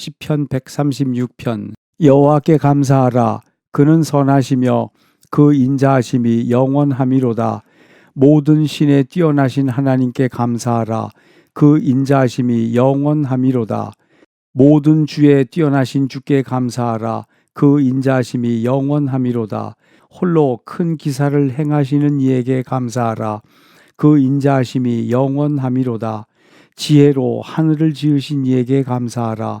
시편 136편 여호와께 감사하라. 그는 선하시며 그 인자하심이 영원함이로다. 모든 신에 뛰어나신 하나님께 감사하라. 그 인자하심이 영원함이로다. 모든 주에 뛰어나신 주께 감사하라. 그 인자하심이 영원함이로다. 홀로 큰 기사를 행하시는 이에게 감사하라. 그 인자하심이 영원함이로다. 지혜로 하늘을 지으신 이에게 감사하라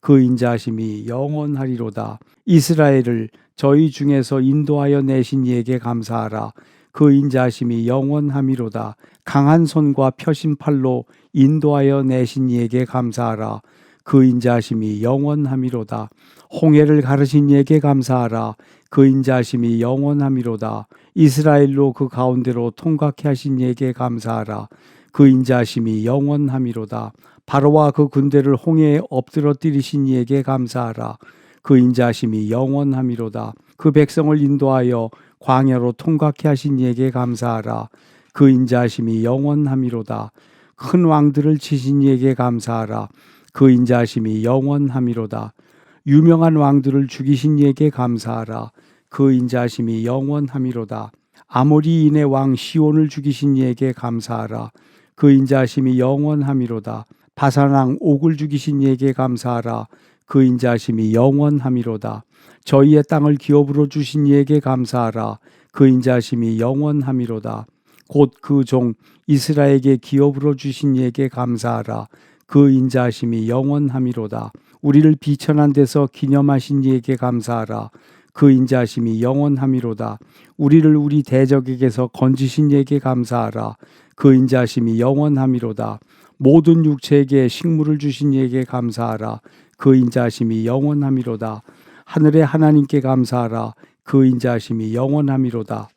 그 인자하심이 영원하리로다. 이스라엘을 저희 중에서 인도하여 내신 이에게 감사하라. 그 인자하심이 영원함이로다. 강한 손과 펴신 팔로 인도하여 내신 이에게 감사하라. 그 인자하심이 영원함이로다. 홍해를 가르신 이에게 감사하라. 그 인자하심이 영원함이로다. 이스라엘로 그 가운데로 통각해 하신 이에게 감사하라 그 인자하심이 영원함이로다. 바로와 그 군대를 홍해에 엎드러 뛰리신 이에게 감사하라. 그 인자하심이 영원함이로다. 그 백성을 인도하여 광야로 통각해 하신 이에게 감사하라. 그 인자하심이 영원함이로다. 큰 왕들을 치신 이에게 감사하라. 그 인자하심이 영원함이로다. 유명한 왕들을 죽이신 이에게 감사하라. 그 인자하심이 영원함이로다. 아모리인의 왕 시온을 죽이신 이에게 감사하라 그 인자하심이 영원함이로다. 바산왕 옥을 죽이신 이에게 감사하라. 그 인자하심이 영원함이로다. 저희의 땅을 기업으로 주신 이에게 감사하라. 그 인자하심이 영원함이로다. 곧 그 종 이스라엘에게 기업으로 주신 이에게 감사하라. 그 인자하심이 영원함이로다. 우리를 비천한 데서 기념하신 이에게 감사하라 그 인자하심이 영원함이로다. 우리를 우리 대적에게서 건지신 이에게 감사하라. 그 인자하심이 영원함이로다. 모든 육체에게 식물을 주신 이에게 감사하라. 그 인자하심이 영원함이로다. 하늘의 하나님께 감사하라. 그 인자하심이 영원함이로다